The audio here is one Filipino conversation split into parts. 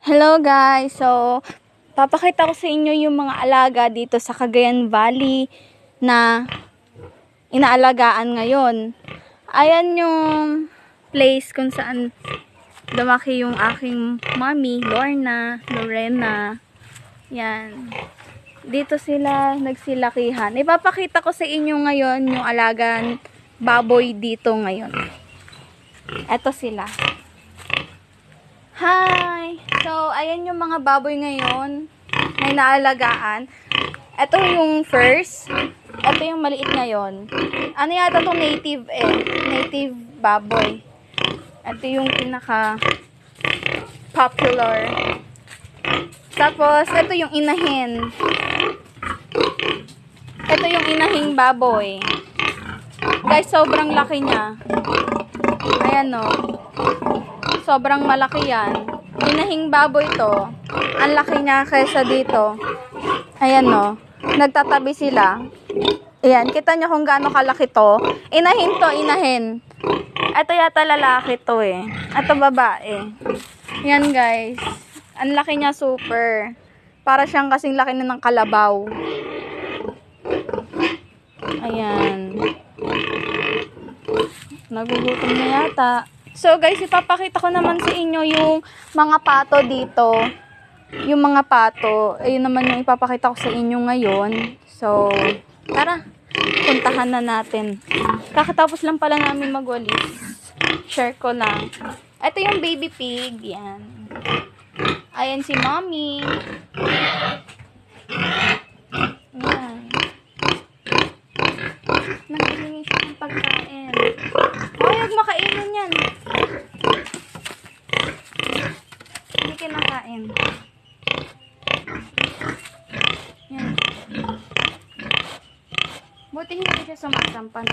Hello guys! So, papakita ko sa inyo yung mga alaga dito sa Cagayan Valley na inaalagaan ngayon. Ayan yung place kung saan lumaki yung aking mommy, Lorna, Lorena. Yan. Dito sila nagsilakihan. Ipapakita ko sa inyo ngayon yung alagaan baboy dito ngayon. Eto sila. Hi! So, ayan yung mga baboy ngayon na inaalagaan. Ito yung first. Ito yung maliit ngayon. Ano yata itong native eh? Native baboy. Ito yung pinaka popular. Tapos, ito yung inahin. Ito yung inahing baboy. Guys, sobrang laki niya. Ayan no. Sobrang malaki yan. Inahing baboy to. Ang laki niya kaysa dito. Ayan no. Nagtatabi sila. Ayan, kita niyo kung gaano kalaki to. Inahin to, inahin. Ito yata lalaki to eh. Ito babae. Yan guys. Ang laki niya super. Para siyang kasing laki na ng kalabaw. Ayan. Nagugutom na yata. So guys, ipapakita ko naman sa inyo yung mga pato dito. Yung mga pato, ayun naman yung ipapakita ko sa inyo ngayon. So, tara, puntahan na natin. Kakatapos lang pala namin magwalis. Share ko lang. Ito yung baby pig, yan. Ayan si mommy. Yan. Naghihingi siya ng pagkain. Hoy, huwag makainin yan. Hindi kinakain. Yan. Buti hindi siya sumasampan.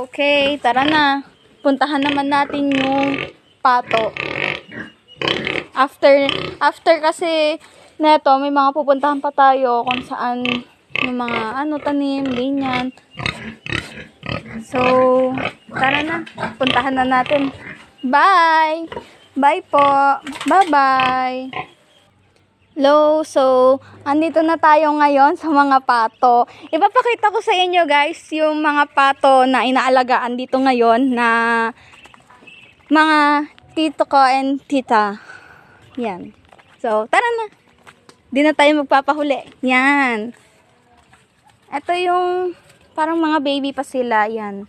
Okay, tara na. Puntahan naman natin yung pato. After, after kasi neto, may mga pupuntahan pa tayo kung saan yung mga ano, tanim, ganyan. So, tara na. Puntahan na natin. Bye! Bye po! Bye-bye! Hello, so, andito na tayo ngayon sa mga pato. Ipapakita ko sa inyo guys yung mga pato na inaalagaan dito ngayon na mga tito ko and tita. Yan. So, tara na. Di na tayo magpapahuli. Yan. Ito yung parang mga baby pa sila. Yan.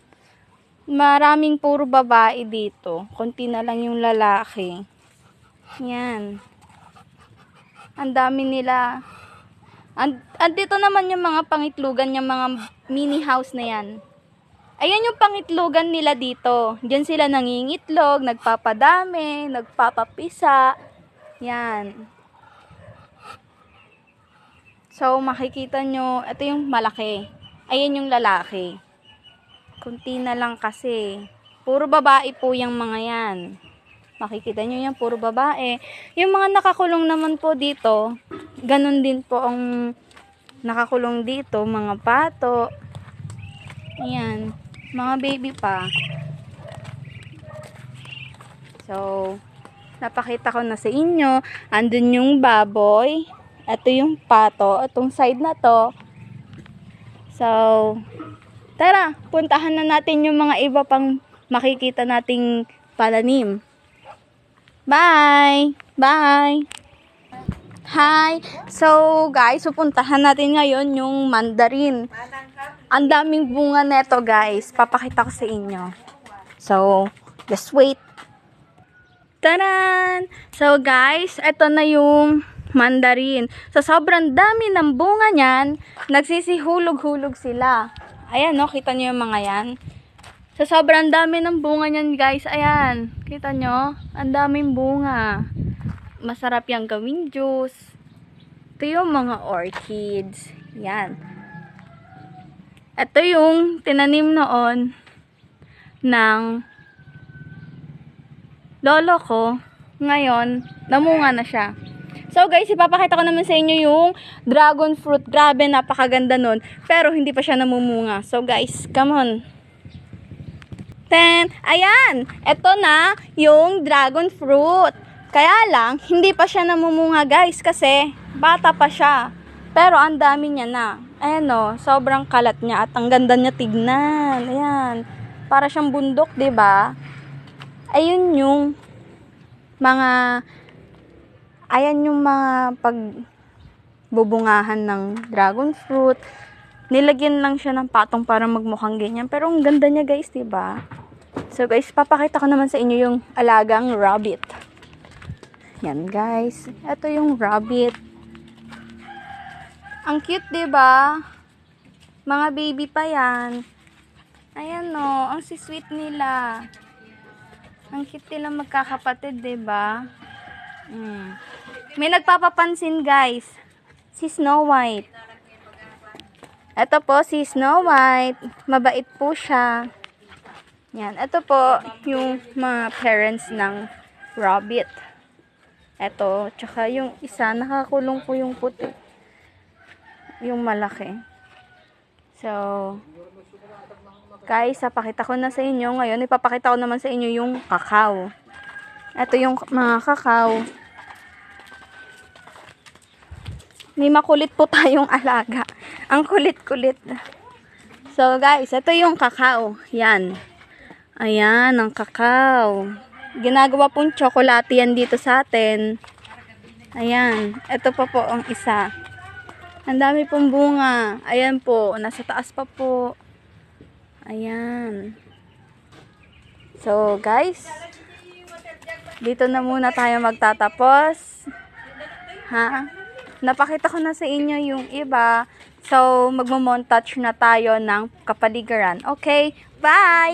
Maraming puro babae dito. Konti na lang yung lalaki. Yan. Ang dami nila. And, andito naman yung mga pangitlugan, yung mga mini house na yan. Ayan yung pangitlugan nila dito. Diyan sila nangingitlog, nagpapadami, nagpapapisa. Yan. So, makikita nyo, ito yung malaki. Ayan yung lalaki. Kunti na lang kasi. Puro babae po yung mga yan. Makikita nyo yan, puro babae. Yung mga nakakulong naman po dito, ganun din po ang nakakulong dito, mga pato. Ayan, mga baby pa. So, napakita ko na sa inyo. Andun yung baboy. Ito yung pato. Itong side na to. So, tara, puntahan na natin yung mga iba pang makikita nating palanim. Bye! Bye! Hi! So, guys, pupuntahan natin ngayon yung mandarin. Ang daming bunga neto, guys. Papakita ko sa inyo. So, just wait. Taran! So, guys, ito na yung mandarin. So, sobrang dami ng bunga niyan, nagsisihulog-hulog sila. Ayan, no? Kita nyo yung mga yan. So, sobrang dami ng bunga niyan, guys. Ayan. Kita nyo? Ang daming bunga. Masarap yung gawing juice. Ito yung mga orchids. Yan. Ito yung tinanim noon ng lolo ko. Ngayon, namunga na siya. So guys, ipapakita ko naman sa inyo yung dragon fruit. Grabe, napakaganda nun. Pero hindi pa siya namumunga. So guys, come on. Ten. Ayan. Ito na yung dragon fruit. Kaya lang, hindi pa siya namumunga guys kasi bata pa siya. Pero ang dami niya na. Ayan o, sobrang kalat niya at ang ganda niya tignan. Ayan. Para siyang bundok, ba? Ayun yung mga ayan yung mga pag bubungahan ng dragon fruit. Nilagyan lang siya ng patong para magmukhang ganyan. Pero ang ganda niya guys, ba? So guys, papakita ko naman sa inyo yung alagang rabbit. Yan guys. Ito yung rabbit. Ang cute, ba? Mga baby pa 'yan. Ayan no, ang si-sweet nila. Ang cute nila magkakapatid, ba? Mm. May nagpapapansin, guys. Si Snow White. Ito po si Snow White. Mabait po siya. Yan. Ito po yung mga parents ng rabbit. Ito. Tsaka yung isa, nakakulong po yung puti. Yung malaki. So, guys, napakita ko na sa inyo. Ngayon, ipapakita ko naman sa inyo yung kakao. Ito yung mga kakao. May makulit po tayong alaga. Ang kulit-kulit. So, guys, ito yung kakao. Yan. Ayan, ang kakao. Ginagawa pong tsokolate yan dito sa atin. Ayan. Ito pa po ang isa. Ang dami pong bunga. Ayan po. Nasa taas pa po. Ayan. So, guys. Dito na muna tayo magtatapos. Ha? Napakita ko na sa inyo yung iba. So, magmo-montage na tayo ng kapaligiran. Okay? Bye!